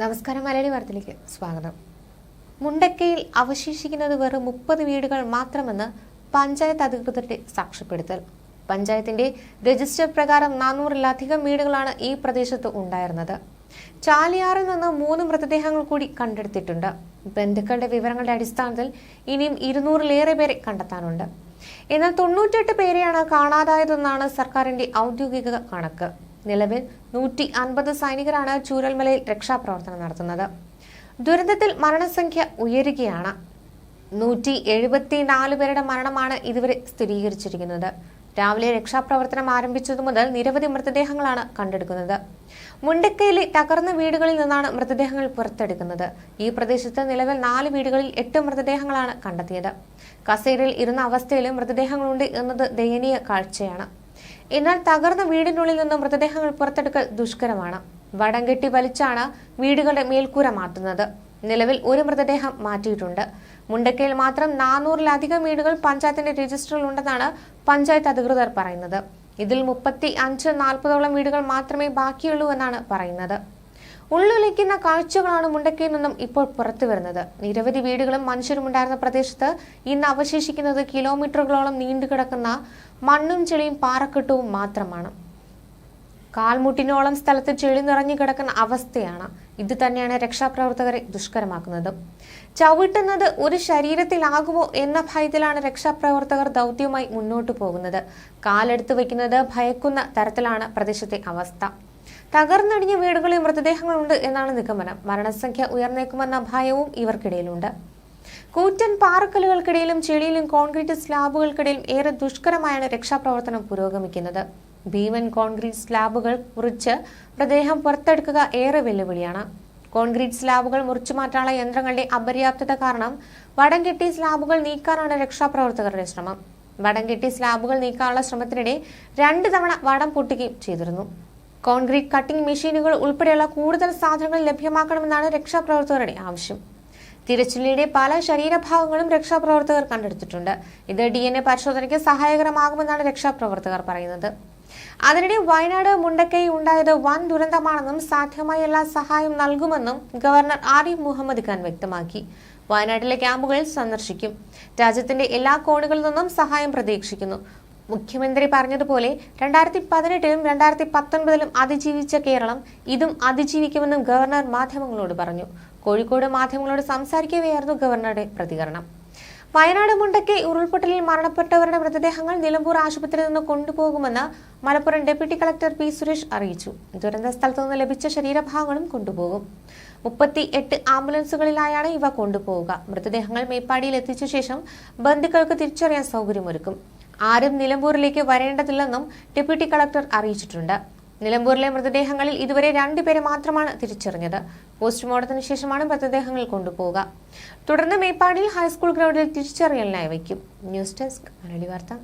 നമസ്കാരം മലയാളി വാർത്തയിലേക്ക് സ്വാഗതം. മുണ്ടക്കയിൽ അവശേഷിക്കുന്നത് വെറും മുപ്പത് വീടുകൾ മാത്രമെന്ന് പഞ്ചായത്ത് അധികൃതരുടെ സാക്ഷ്യപ്പെടുത്തൽ. പഞ്ചായത്തിന്റെ രജിസ്റ്റർ പ്രകാരം നാനൂറിലധികം വീടുകളാണ് ഈ പ്രദേശത്ത് ഉണ്ടായിരുന്നത്. ചാലിയാറിൽ നിന്ന് മൂന്ന് മൃതദേഹങ്ങൾ കൂടി കണ്ടെടുത്തിട്ടുണ്ട്. ബന്ധുക്കളുടെ വിവരങ്ങളുടെ അടിസ്ഥാനത്തിൽ ഇനിയും ഇരുന്നൂറിലേറെ പേരെ കണ്ടെത്താനുണ്ട്. എന്നാൽ തൊണ്ണൂറ്റെട്ട് പേരെയാണ് കാണാതായതെന്നാണ് സർക്കാരിന്റെ ഔദ്യോഗിക കണക്ക്. നിലവിൽ നൂറ്റി അൻപത് സൈനികരാണ് ചൂരൽമലയിൽ രക്ഷാപ്രവർത്തനം നടത്തുന്നത്. ദുരന്തത്തിൽ മരണസംഖ്യ ഉയരുകയാണ്. നൂറ്റി എഴുപത്തിനാല് പേരുടെ മരണമാണ് ഇതുവരെ സ്ഥിരീകരിച്ചിരിക്കുന്നത്. രാവിലെ രക്ഷാപ്രവർത്തനം ആരംഭിച്ചതു മുതൽ നിരവധി മൃതദേഹങ്ങളാണ് കണ്ടെടുക്കുന്നത്. മുണ്ടക്കയിലെ തകർന്ന വീടുകളിൽ നിന്നാണ് മൃതദേഹങ്ങൾ പുറത്തെടുക്കുന്നത്. ഈ പ്രദേശത്ത് നിലവിൽ നാല് വീടുകളിൽ എട്ട് മൃതദേഹങ്ങളാണ് കണ്ടെത്തിയത്. കസേരയിൽ ഇരുന്ന അവസ്ഥയിലും മൃതദേഹങ്ങളുണ്ട് എന്നത് ദയനീയ കാഴ്ചയാണ്. എന്നാൽ തകർന്ന വീടിനുള്ളിൽ നിന്നും മൃതദേഹങ്ങൾ പുറത്തെടുക്കൽ ദുഷ്കരമാണ്. വടം കെട്ടി വലിച്ചാണ് വീടുകളുടെ മേൽക്കൂര മാറ്റുന്നത്. നിലവിൽ ഒരു മൃതദേഹം മാറ്റിയിട്ടുണ്ട്. മുണ്ടക്കയിൽ മാത്രം നാനൂറിലധികം വീടുകൾ പഞ്ചായത്തിന്റെ രജിസ്റ്ററിൽ ഉണ്ടെന്നാണ് പഞ്ചായത്ത് അധികൃതർ പറയുന്നത്. ഇതിൽ മുപ്പത്തി അഞ്ച് നാൽപ്പതോളം വീടുകൾ മാത്രമേ ബാക്കിയുള്ളൂ എന്നാണ് പറയുന്നത്. ഉള്ളിളിക്കുന്ന കാഴ്ചകളാണ് മുണ്ടക്കയിൽ നിന്നും ഇപ്പോൾ പുറത്തു വരുന്നത്. നിരവധി വീടുകളും മനുഷ്യരും ഉണ്ടായിരുന്ന പ്രദേശത്ത് ഇന്ന് അവശേഷിക്കുന്നത് കിലോമീറ്ററുകളോളം നീണ്ടുകിടക്കുന്ന മണ്ണും ചെളിയും പാറക്കെട്ടവും മാത്രമാണ്. കാൽമുട്ടിനോളം സ്ഥലത്ത് ചെളി നിറഞ്ഞു കിടക്കുന്ന അവസ്ഥയാണ് ഇത് തന്നെയാണ് രക്ഷാപ്രവർത്തകരെ ദുഷ്കരമാക്കുന്നത്. ചവിട്ടുന്നത് ഒരു ശരീരത്തിലാകുമോ എന്ന ഭയത്തിലാണ് രക്ഷാപ്രവർത്തകർ ദൗത്യവുമായി മുന്നോട്ടു പോകുന്നത്. കാലെടുത്ത് വയ്ക്കുന്നത് ഭയക്കുന്ന തരത്തിലാണ് പ്രദേശത്തെ അവസ്ഥ. തകർന്നടിഞ്ഞ വീടുകളിൽ മൃതദേഹങ്ങളുണ്ട് എന്നാണ് നിഗമനം. മരണസംഖ്യ ഉയർന്നേക്കുമെന്ന ഭയവും ഇവർക്കിടയിലുണ്ട്. കൂറ്റൻ പാറക്കല്ലുകൾക്കിടയിലും ചെളിയിലും കോൺക്രീറ്റ് സ്ലാബുകൾക്കിടയിലും ഏറെ ദുഷ്കരമായാണ് രക്ഷാപ്രവർത്തനം പുരോഗമിക്കുന്നത്. ഭീമൻ കോൺക്രീറ്റ് സ്ലാബുകൾ മുറിച്ച് മൃതദേഹം പുറത്തെടുക്കുക ഏറെ വെല്ലുവിളിയാണ്. കോൺക്രീറ്റ് സ്ലാബുകൾ മുറിച്ചു മാറ്റാനുള്ള യന്ത്രങ്ങളുടെ അപര്യാപ്തത കാരണം വടം കെട്ടി സ്ലാബുകൾ നീക്കാനാണ് രക്ഷാപ്രവർത്തകരുടെ ശ്രമം. വടം കെട്ടി സ്ലാബുകൾ നീക്കാനുള്ള ശ്രമത്തിനിടെ രണ്ട് തവണ വടം പൊട്ടുകയും ചെയ്തിരുന്നു. കോൺക്രീറ്റ് കട്ടിംഗ് മെഷീനുകൾ ഉൾപ്പെടെയുള്ള കൂടുതൽ സാധനങ്ങൾ ലഭ്യമാക്കണമെന്നാണ് രക്ഷാപ്രവർത്തകരുടെ ആവശ്യം. തിരച്ചിലിനിടെ പല ശരീരഭാഗങ്ങളും രക്ഷാപ്രവർത്തകർ കണ്ടെടുത്തിട്ടുണ്ട്. ഇത് ഡി എൻ എ പരിശോധനയ്ക്ക് സഹായകരമാകുമെന്നാണ് രക്ഷാപ്രവർത്തകർ പറയുന്നത്. അതിനിടെ വയനാട് മുണ്ടക്കൈ ഉണ്ടായത് വൻ ദുരന്തമാണെന്നും സാധ്യമായ എല്ലാ സഹായം നൽകുമെന്നും ഗവർണർ ആരിഫ് മുഹമ്മദ് ഖാൻ വ്യക്തമാക്കി. വയനാട്ടിലെ ക്യാമ്പുകളിൽ സന്ദർശിക്കും. രാജ്യത്തിന്റെ എല്ലാ കോണുകളിൽ നിന്നും സഹായം പ്രതീക്ഷിക്കുന്നു. മുഖ്യമന്ത്രി പറഞ്ഞതുപോലെ രണ്ടായിരത്തി പതിനെട്ടിലും രണ്ടായിരത്തി പത്തൊൻപതിലും അതിജീവിച്ച കേരളം ഇതും അതിജീവിക്കുമെന്നും ഗവർണർ മാധ്യമങ്ങളോട് പറഞ്ഞു. കോഴിക്കോട് മാധ്യമങ്ങളോട് സംസാരിക്കവെയായിരുന്നു ഗവർണറുടെ പ്രതികരണം. വയനാട് മുണ്ടക്കെ ഉരുൾപൊട്ടലിൽ മരണപ്പെട്ടവരുടെ മൃതദേഹങ്ങൾ നിലമ്പൂർ ആശുപത്രിയിൽ നിന്ന് കൊണ്ടുപോകുമെന്ന് Malappuram deputy collector P Suresh അറിയിച്ചു. ദുരന്ത സ്ഥലത്തു നിന്ന് ലഭിച്ച ശരീരഭാഗങ്ങളും കൊണ്ടുപോകും. മുപ്പത്തി എട്ട് ആംബുലൻസുകളിലായാണ് ഇവ കൊണ്ടുപോവുക. മൃതദേഹങ്ങൾ മേപ്പാടിയിൽ എത്തിച്ച ശേഷം ബന്ധുക്കൾക്ക് തിരിച്ചറിയാൻ സൗകര്യമൊരുക്കും. ആരും നിലമ്പൂരിലേക്ക് വരേണ്ടതില്ലെന്നും ഡെപ്യൂട്ടി കളക്ടർ അറിയിച്ചിട്ടുണ്ട്. നിലമ്പൂരിലെ മൃതദേഹങ്ങളിൽ ഇതുവരെ രണ്ടുപേരെ മാത്രമാണ് തിരിച്ചറിഞ്ഞത്. പോസ്റ്റ്മോർട്ടത്തിന് ശേഷമാണ് മൃതദേഹങ്ങൾ കൊണ്ടുപോവുക. തുടർന്ന് മേപ്പാടിയിൽ ഹൈസ്കൂൾ ഗ്രൗണ്ടിൽ തിരിച്ചറിയലിനായി വയ്ക്കും. ന്യൂസ് ഡെസ്ക് മലയാളി വാർത്ത.